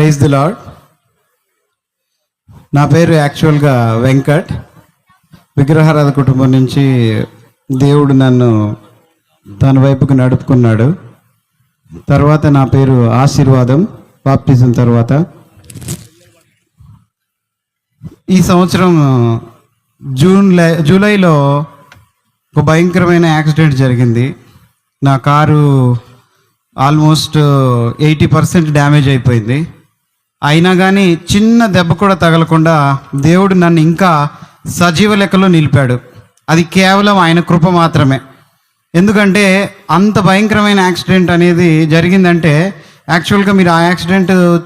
Praise the lord నా పేరు యాక్చువల్గా వెంకట్. విగ్రహారాధ కుటుంబం నుంచి దేవుడు నన్ను తన వైపుకు నడుపుకున్నాడు. తర్వాత నా పేరు ఆశీర్వాదం బాప్టిజం తర్వాత. ఈ సంవత్సరం జూన్ జూలైలో ఒక భయంకరమైన యాక్సిడెంట్ జరిగింది. నా car almost eighty percent damage అయిపోయింది. అయినా కానీ చిన్న దెబ్బ కూడా తగలకుండా దేవుడు నన్ను ఇంకా సజీవ లెక్కలో నిలిపాడు. అది కేవలం ఆయన కృప మాత్రమే. ఎందుకంటే అంత భయంకరమైన యాక్సిడెంట్ అనేది జరిగిందంటే యాక్చువల్గా మీరు ఆ యాక్సిడెంట్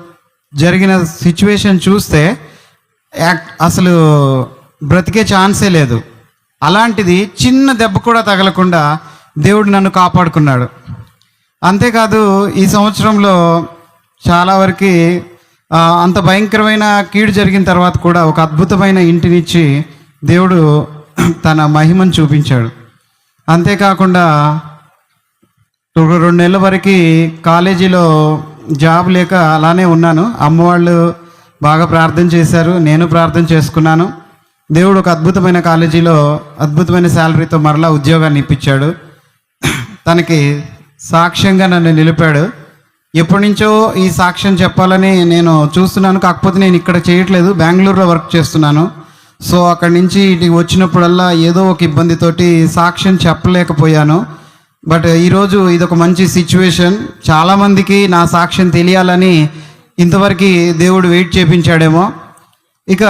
జరిగిన సిచ్యువేషన్ చూస్తే యాక్- అసలు బ్రతికే ఛాన్సే లేదు. అలాంటిది చిన్న దెబ్బ కూడా తగలకుండా దేవుడు నన్ను కాపాడుకున్నాడు. అంతేకాదు ఈ సంవత్సరంలో చాలా వరకు అంత భయంకరమైన కీడు జరిగిన తర్వాత కూడా ఒక అద్భుతమైన ఇంటినిచ్చి దేవుడు తన మహిమను చూపించాడు. అంతేకాకుండా ఒక రెండు నెలల వరకు కాలేజీలో జాబ్ లేక అలానే ఉన్నాను. అమ్మవాళ్ళు బాగా ప్రార్థన చేశారు. నేను ప్రార్థన చేసుకున్నాను. దేవుడు ఒక అద్భుతమైన కాలేజీలో అద్భుతమైన శాలరీతో మరలా ఉద్యోగాన్ని ఇప్పించాడు. తనకి సాక్ష్యంగా నన్ను నిలిపాడు. ఎప్పటి నుంచో ఈ సాక్ష్యం చెప్పాలని నేను చూస్తున్నాను. కాకపోతే నేను ఇక్కడ చేయట్లేదు. బెంగళూరులో వర్క్ చేస్తున్నాను. సో అక్కడి నుంచి ఇటు వచ్చినప్పుడల్లా ఏదో ఒక ఇబ్బందితోటి సాక్ష్యం చెప్పలేకపోయాను. బట్ ఈరోజు ఇది ఒక మంచి సిచ్యువేషన్. చాలామందికి నా సాక్ష్యం తెలియాలని ఇంతవరకు దేవుడు వెయిట్ చేపించాడేమో. ఇక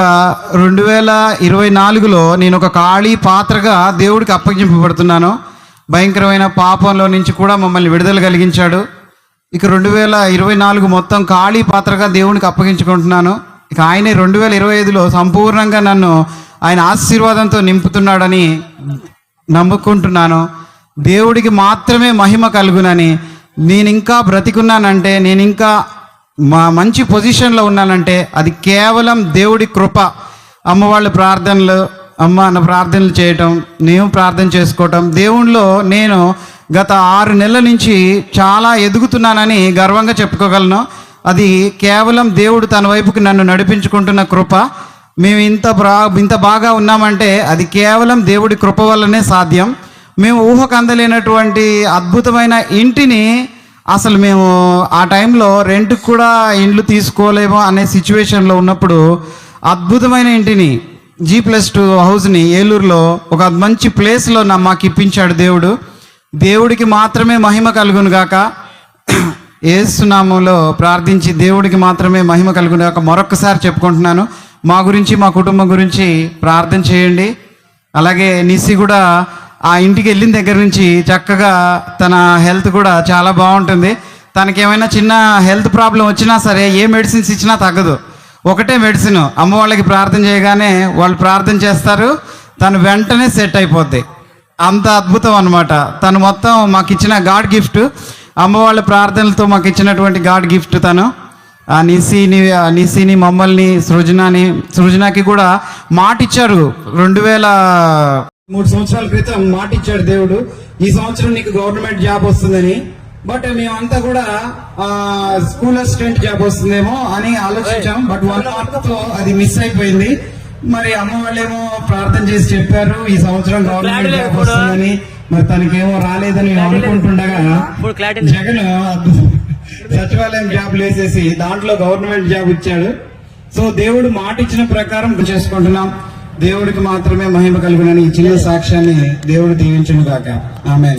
రెండు వేల ఇరవై నాలుగులో నేను ఒక ఖాళీ పాత్రగా దేవుడికి అప్పగింపబడుతున్నాను. భయంకరమైన పాపంలో నుంచి కూడా మమ్మల్ని విడుదల కలిగించాడు. ఇక రెండు వేల ఇరవై నాలుగు మొత్తం ఖాళీ పాత్రగా దేవునికి అప్పగించుకుంటున్నాను. ఇక ఆయనే రెండు వేల ఇరవై ఐదులో సంపూర్ణంగా నన్ను ఆయన ఆశీర్వాదంతో నింపుతున్నాడని నమ్ముకుంటున్నాను. దేవుడికి మాత్రమే మహిమ కలుగునని నేను ఇంకా బ్రతికున్నానంటే నేను ఇంకా మా మంచి పొజిషన్లో ఉన్నానంటే అది కేవలం దేవుడి కృప. అమ్మ వాళ్ళ ప్రార్థనలు అమ్మ అన్న ప్రార్థనలు చేయటం నేను ప్రార్థన చేసుకోవటం. దేవుణ్ణిలో నేను గత ఆరు నెలల నుంచి చాలా ఎదుగుతున్నానని గర్వంగా చెప్పుకోగలను. అది కేవలం దేవుడు తన వైపుకి నన్ను నడిపించుకుంటున్న కృప. మేము ఇంత బ్రా ఇంత బాగా ఉన్నామంటే అది కేవలం దేవుడి కృప వల్లనే సాధ్యం. మేము ఊహకు అందలేనటువంటి అద్భుతమైన ఇంటిని అసలు మేము ఆ టైంలో రెంట్కి కూడా ఇండ్లు తీసుకోలేము అనే సిచ్యువేషన్లో ఉన్నప్పుడు అద్భుతమైన ఇంటిని జీ ప్లస్ టూ హౌస్ని ఏలూరులో ఒక మంచి ప్లేస్లో నా మాకు ఇప్పించాడు దేవుడు. దేవుడికి మాత్రమే మహిమ కలుగును గాక. ఏసునామంలో ప్రార్థించి దేవుడికి మాత్రమే మహిమ కలుగును గాక. మరొకసారి చెప్పుకుంటున్నాను. మా గురించి మా కుటుంబం గురించి ప్రార్థన చేయండి. అలాగే నిసి కూడా ఆ ఇంటికి వెళ్ళిన దగ్గర నుంచి చక్కగా తన హెల్త్ కూడా చాలా బాగుంటుంది. తనకి ఏమైనా చిన్న హెల్త్ ప్రాబ్లం వచ్చినా సరే ఏ మెడిసిన్స్ ఇచ్చినా తగ్గదు. ఒకటే మెడిసిన్. అమ్మ వాళ్ళకి ప్రార్థన చేయగానే వాళ్ళు ప్రార్థన చేస్తారు. తను వెంటనే సెట్ అయిపోద్ది. అంత అద్భుతం అనమాట తను మొత్తం మాకు ఇచ్చిన గాడ్ గిఫ్ట్. అమ్మ వాళ్ళ ప్రార్థనలతో మాకు ఇచ్చినటువంటి గాడ్ గిఫ్ట్ తను. ఆ నిసిని నిసిని మమ్మల్ని సృజనాని సృజనకి కూడా మాట ఇచ్చారు రెండు వేల మూడు సంవత్సరాల క్రితం మాట ఇచ్చాడు దేవుడు. ఈ సంవత్సరం నీకు గవర్నమెంట్ జాబ్ వస్తుందని. బట్ మేమంతా కూడా ఆ, స్కూల్ అసిస్టెంట్ జాబ్ వస్తుందేమో అని ఆలోచించాం. బట్ వన్ మార్క్తో అది మిస్ అయిపోయింది. మరి అమ్మ వాళ్ళేమో ప్రార్థన చేసి చెప్పారు ఈ సంవత్సరం గవర్నమెంట్ జాబ్ వస్తుందని. మరి తనకేమో రాలేదని అనుకుంటుండగా జగన్ సచివాలయం జాబ్ వేసేసి దాంట్లో గవర్నమెంట్ జాబ్ ఇచ్చాడు. సో దేవుడు మాట ఇచ్చిన ప్రకారం చేసుకుంటున్నాం. దేవుడికి మాత్రమే మహిమ కలుగునని ఈ చిన్న సాక్ష్యాన్ని దేవుడు దీవించును గాక ఆమె